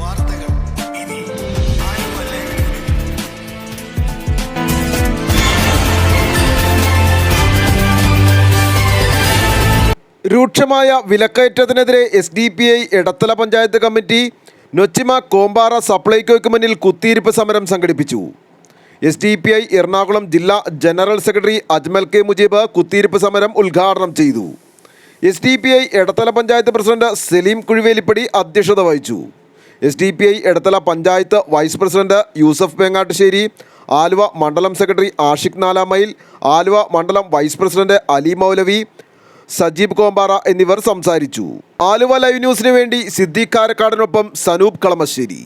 വാർത്തകൾ ഇനി രൂക്ഷമായ വിലക്കയറ്റത്തിനെതിരെ S D P I Edathala panchayat committee Nochima Kompara സപ്ലൈകോയ്ക്ക് മുന്നിൽ കുത്തിയിരിപ്പ് സമരം സംഘടിപ്പിച്ചു. S D P I Ernakulam ജില്ലാ general secretary Ajmal K Mujeeb കുത്തിയിരിപ്പ് സമരം ഉദ്ഘാടനം ചെയ്തു. S D P I Edathala panchayat president Saleem Kuzhivelippady അധ്യക്ഷത വഹിച്ചു. S D P I Edathala panchayat vice president Yusuf Pengattusseri Aluva മണ്ഡലം സെക്രട്ടറി ആഷിഖ് നാലാമയിൽ ആലുവ മണ്ഡലം vice president Ali Moulavi Sajeeb Kompara എന്നിവർ സംസാരിച്ചു. ആലുവ ലൈവ് ന്യൂസിനു വേണ്ടി സിദ്ദീഖ് കാരക്കാടിനൊപ്പം സനൂപ് കളമശ്ശേരി.